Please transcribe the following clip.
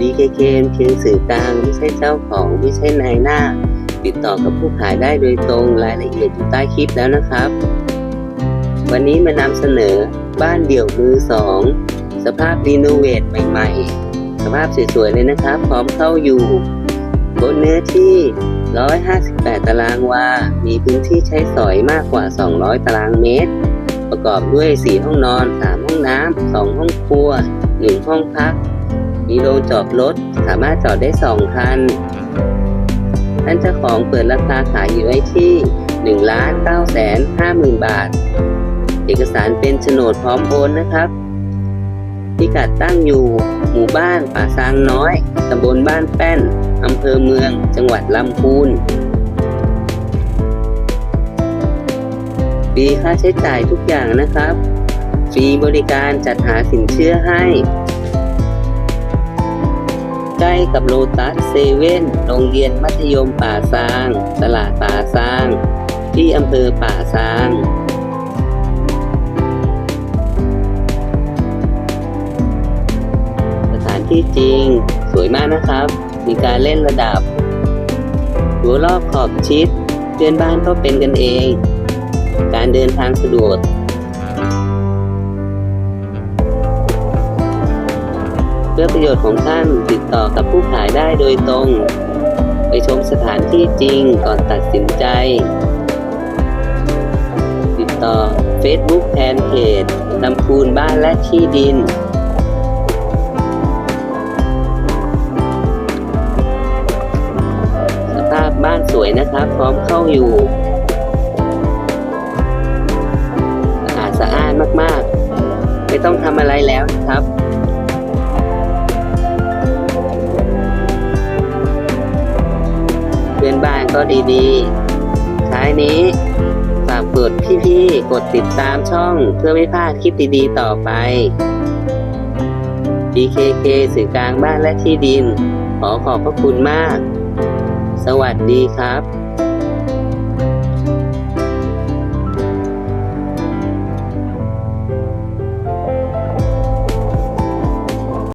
DKK เพียงสื่อกลางไม่ใช่เจ้าของไม่ใช่นายหน้า ติดต่อกับผู้ขายได้โดยตรงรายละเอียดอยู่ใต้คลิปแล้วนะครับ วันนี้มานำเสนอบ้านเดี่ยวมือสองสภาพรีโนเวทใหม่ๆ สภาพสวยๆเลยนะครับ พร้อมเข้าอยู่บนเนื้อที่ 158 ตารางวา มีพื้นที่ใช้สอยมากกว่า 200 ตารางเมตร ประกอบด้วย 4 ห้องนอน 3 ห้องน้ำ 2 ห้องครัว 1 ห้องพัก มีโรงจอดรถสามารถจอดได้ 2 คัน ท่านเจ้าของเปิดราคาขายอยู่ไว้ที่ 1 ล้าน9แสน50,000บาท เอกสารเป็นโฉนดพร้อมโอนนะครับ พิกัดตั้งอยู่ หมู่บ้านป่าซางน้อย ตำบลบ้านแป้น อำเภอเมือง จังหวัดลำพูนฟรีค่าใช้จ่ายทุกอย่างนะครับ ฟรีบริการจัดหาสินเชื่อให้ ใกล้กับโลตัสเซเว่นโรงเรียนมัธยมป่าซาง ตลาดป่าซาง ที่อำเภอป่าซางสถานที่จริงสวยมากนะครับ มีการเล่นระดับรั้วรอบขอบชิดเพื่อนบ้านก็เป็นกันเอง การเดินทางสะดวก เพื่อประโยชน์ของท่านติดต่อกับผู้ขายได้โดยตรง ไปชมสถานที่จริงก่อนตัดสินใจ ติดต่อ Facebook แทนเพจลำพูนบ้านและที่ดินสภาพบ้านสวยนะครับพร้อมเข้าอยู่สะอาดสะอานมากๆ ไม่ต้องทำอะไรแล้วนะครับ ก็ดีๆ ท้ายนี้ฝากกดพี่ๆ กดติดตามช่องเพื่อไม่พลาดคลิปดีๆ ต่อไป DKK สื่อกลางบ้านและที่ดิน ขอขอบพระคุณมาก สวัสดีครับ